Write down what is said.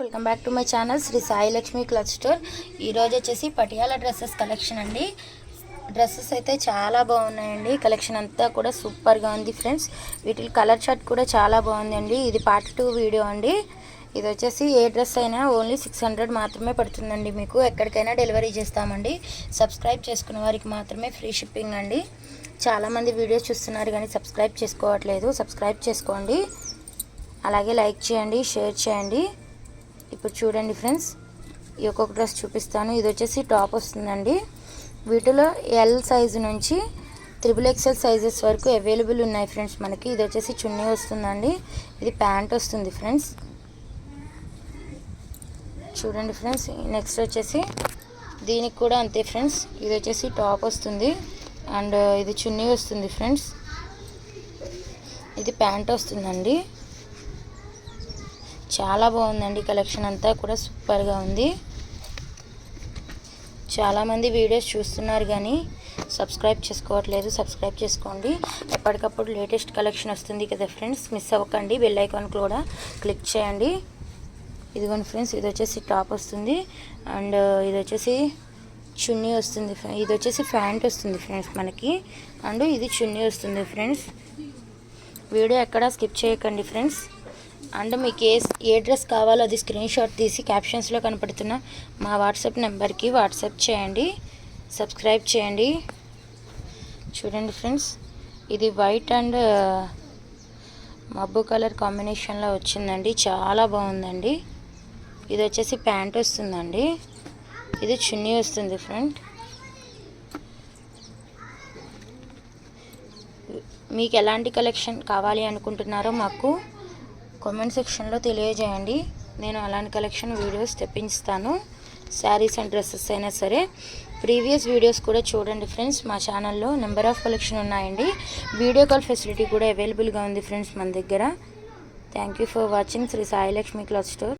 Welcome back to my channel Shri Sai Lakshmi cloth store. ఈరోజు వచ్చేసి Patiala dresses collection అండి. Dresses అయితే చాలా బాగున్నాయండి. కలెక్షన్ అంతా కూడా సూపర్గా ఉంది ఫ్రెండ్స్. వీటి కలర్ షర్ట్ కూడా చాలా బాగుందండి. ఇది పార్ట్ టూ వీడియో అండి. ఇది వచ్చేసి ఏ డ్రెస్ అయినా ఓన్లీ సిక్స్ హండ్రెడ్ మాత్రమే పడుతుందండి మీకు. ఎక్కడికైనా డెలివరీ చేస్తామండి. సబ్స్క్రైబ్ చేసుకున్న వారికి మాత్రమే ఫ్రీ షిప్పింగ్ అండి. చాలామంది వీడియోస్ చూస్తున్నారు కానీ సబ్స్క్రైబ్ చేసుకోవట్లేదు. సబ్స్క్రైబ్ చేసుకోండి. అలాగే లైక్ చేయండి షేర్ చేయండి. ఇప్పుడు చూడండి ఫ్రెండ్స్ ఈ ఒక్కొక్క డ్రెస్ చూపిస్తాను. ఇది వచ్చేసి టాప్ వస్తుందండి. వీటిలో ఎల్ సైజు నుంచి త్రిబుల్ ఎక్సెల్ సైజెస్ వరకు అవైలబుల్ ఉన్నాయి ఫ్రెండ్స్ మనకి. ఇది వచ్చేసి చున్నీ వస్తుందండి. ఇది ప్యాంట్ వస్తుంది ఫ్రెండ్స్. చూడండి ఫ్రెండ్స్ నెక్స్ట్ వచ్చేసి దీనికి కూడా అంతే ఫ్రెండ్స్. ఇది వచ్చేసి టాప్ వస్తుంది. అండ్ ఇది చున్నీ వస్తుంది ఫ్రెండ్స్. ఇది ప్యాంట్ వస్తుందండి. చాలా బాగుందండి కలెక్షన్ అంతా కూడా సూపర్గా ఉంది. చాలామంది వీడియోస్ చూస్తున్నారు కానీ సబ్స్క్రైబ్ చేసుకోవట్లేదు. సబ్స్క్రైబ్ చేసుకోండి. ఎప్పటికప్పుడు లేటెస్ట్ కలెక్షన్ వస్తుంది కదా ఫ్రెండ్స్ మిస్ అవ్వకండి. బెల్ ఐకాన్ కూడా క్లిక్ చేయండి. ఇదిగోండి ఫ్రెండ్స్ ఇది వచ్చేసి టాప్ వస్తుంది. అండ్ ఇది వచ్చేసి చున్నీ వస్తుంది ఇది వచ్చేసి ప్యాంట్ వస్తుంది ఫ్రెండ్స్ మనకి. అండ్ ఇది చున్నీ వస్తుంది ఫ్రెండ్స్. వీడియో ఎక్కడ స్కిప్ చేయకండి ఫ్రెండ్స్. అండ్ మీకు ఏ ఏ డ్రెస్ కావాలో అది స్క్రీన్ షాట్ తీసి క్యాప్షన్స్లో కనపడుతున్న మా వాట్సాప్ నెంబర్కి వాట్సాప్ చేయండి సబ్స్క్రైబ్ చేయండి. చూడండి ఫ్రెండ్స్ ఇది వైట్ అండ్ మబ్బు కలర్ కాంబినేషన్లో వచ్చిందండి. చాలా బాగుందండి. ఇది వచ్చేసి ప్యాంట్ వస్తుందండి. ఇది చున్నీ వస్తుంది ఫ్రెండ్. మీకు ఎలాంటి కలెక్షన్ కావాలి అనుకుంటున్నారో మాకు కామెంట్ సెక్షన్లో తెలియజేయండి. నేను అలాంటి కలెక్షన్ వీడియోస్ తెప్పిస్తాను శారీస్ అండ్ డ్రెస్సెస్ అయినా సరే. ప్రీవియస్ వీడియోస్ కూడా చూడండి ఫ్రెండ్స్ మా ఛానల్లో నెంబర్ ఆఫ్ కలెక్షన్ ఉన్నాయండి. వీడియో కాల్ ఫెసిలిటీ కూడా అవైలబుల్గా ఉంది ఫ్రెండ్స్ మన దగ్గర. Thank you for watching Shri Sailakshmi cloth store